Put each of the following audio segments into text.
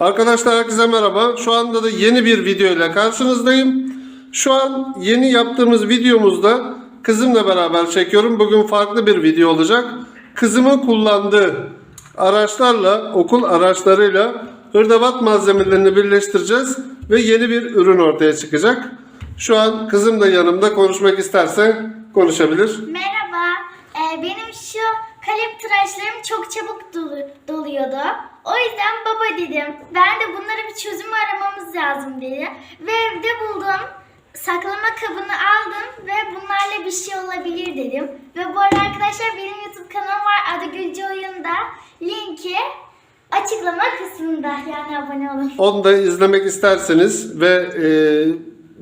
Arkadaşlar herkese merhaba. Şu anda da yeni bir video ile karşınızdayım. Şu an yeni yaptığımız videomuzda kızımla beraber çekiyorum. Bugün farklı bir video olacak. Kızımın kullandığı araçlarla, okul araçlarıyla hırdavat malzemelerini birleştireceğiz ve yeni bir ürün ortaya çıkacak. Şu an kızım da yanımda konuşmak isterse konuşabilir. Merhaba. Ee, benim şu kalem tıraşlarım çok çabuk dolu- doluyordu. O yüzden baba dedim. Ben de bunlara bir çözüm aramamız lazım dedi. Ve evde buldum. Saklama kabını aldım ve bunlarla bir şey olabilir dedim. Ve bu arada arkadaşlar benim YouTube kanalım var. Adı Gülce Oyun'da. Linki açıklama kısmında. Yani abone olun. Onu da izlemek isterseniz ve e,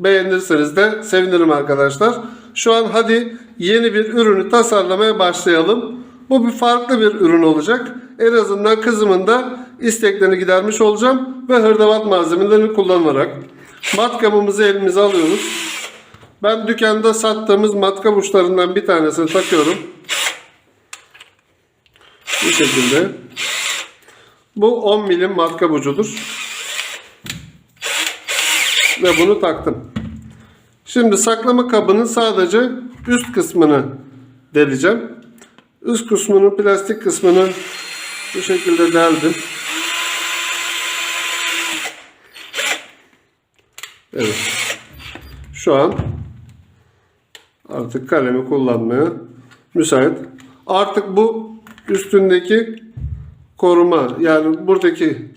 beğenirseniz de sevinirim arkadaşlar. Şu an hadi yeni bir ürünü tasarlamaya başlayalım. Bu bir farklı bir ürün olacak. En azından kızımın da isteklerini gidermiş olacağım ve hırdavat malzemelerini kullanarak matkabımızı elimize alıyoruz. Ben dükkanda sattığımız matkap uçlarından bir tanesini takıyorum. Bu şekilde. Bu 10 milim matkap ucudur. Ve bunu taktım. Şimdi saklama kabının sadece üst kısmını deleceğim. Üst kısmının plastik kısmını bu şekilde deldim. Evet. Şu an artık kalemi kullanmaya müsait. Artık bu üstündeki koruma yani buradaki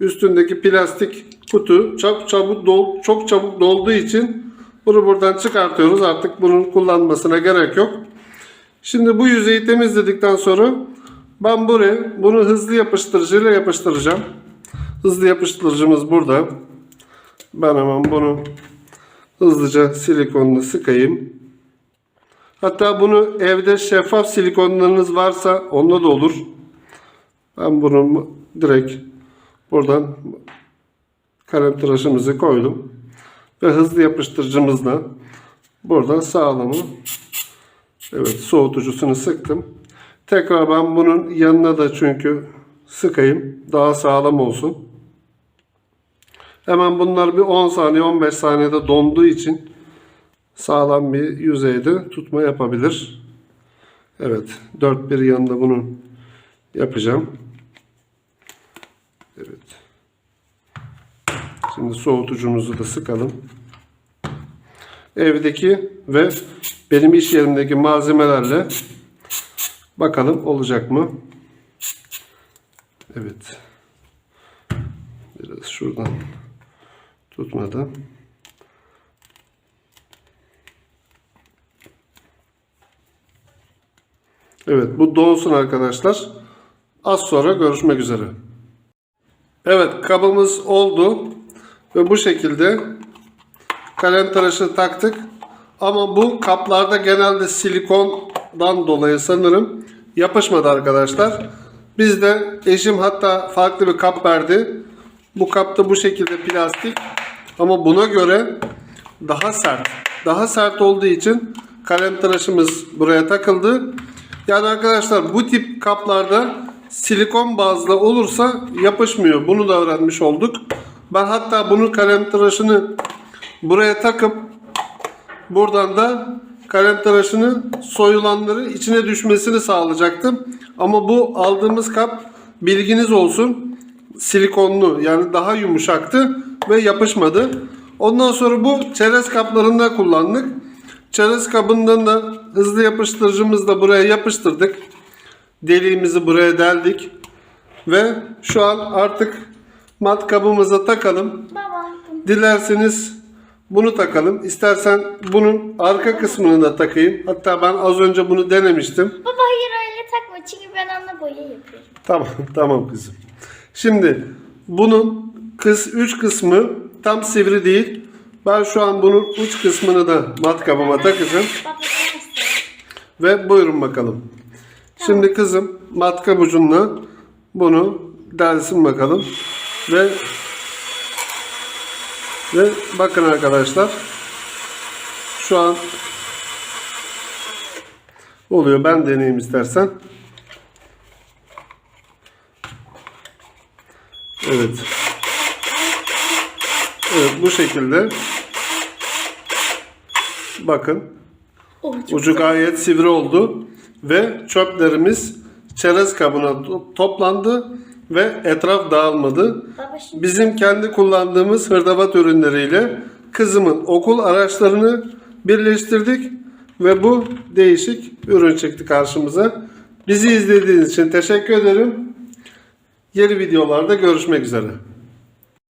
üstündeki plastik kutu çok çabuk dol, çok çabuk dolduğu için bunu buradan çıkartıyoruz. Artık bunun kullanmasına gerek yok. Şimdi bu yüzeyi temizledikten sonra ben buraya bunu hızlı yapıştırıcıyla yapıştıracağım. Hızlı yapıştırıcımız burada. Ben hemen bunu hızlıca silikonla sıkayım. Hatta bunu evde şeffaf silikonlarınız varsa onda da olur. Ben bunu direkt buradan kalem tıraşımızı koydum. Ve hızlı yapıştırıcımızla buradan sağlamı evet soğutucusunu sıktım. Tekrar ben bunun yanına da çünkü sıkayım. Daha sağlam olsun. Hemen bunlar bir 10 saniye 15 saniyede donduğu için sağlam bir yüzeyde tutma yapabilir. Evet. Dört bir yanında bunun yapacağım. Evet. Şimdi soğutucumuzu da sıkalım. Evdeki ve benim iş yerimdeki malzemelerle bakalım olacak mı? Evet. Biraz şuradan tutmadan. Evet bu donsun arkadaşlar. Az sonra görüşmek üzere. Evet kabımız oldu. Ve bu şekilde kalem tıraşı taktık. Ama bu kaplarda genelde silikondan dolayı sanırım yapışmadı arkadaşlar. Biz de eşim hatta farklı bir kap verdi. Bu kapta bu şekilde plastik. Ama buna göre daha sert. Daha sert olduğu için kalem tıraşımız buraya takıldı. Yani arkadaşlar bu tip kaplarda silikon bazlı olursa yapışmıyor. Bunu da öğrenmiş olduk. Ben hatta bunun kalem tıraşını buraya takıp buradan da kalem tıraşını soyulanları içine düşmesini sağlayacaktım. Ama bu aldığımız kap bilginiz olsun silikonlu yani daha yumuşaktı ve yapışmadı. Ondan sonra bu çerez kaplarında kullandık. Çerez kabından da hızlı yapıştırıcımızı da buraya yapıştırdık. Deliğimizi buraya deldik. Ve şu an artık matkabımıza takalım. Baba. Dilerseniz bunu takalım. İstersen bunun arka kısmını da takayım. Hatta ben az önce bunu denemiştim. Baba hayır öyle takma çünkü ben onunla boya yapıyorum. Tamam, tamam kızım. Şimdi bunun kız üç kısmı tam sivri değil. Ben şu an bunun uç kısmını da matkabıma takacağım. Ve buyurun bakalım. Şimdi kızım matkap ucunla bunu delsin bakalım. Ve ve bakın arkadaşlar şu an oluyor. Ben deneyeyim istersen. Evet. Evet bu şekilde. Bakın Oh, ucu gayet sivri oldu ve çöplerimiz çerez kabına to- toplandı ve etraf dağılmadı. Bizim kendi kullandığımız hırdavat ürünleriyle kızımın okul araçlarını birleştirdik ve bu değişik ürün çıktı karşımıza. Bizi izlediğiniz için teşekkür ederim. Yeni videolarda görüşmek üzere.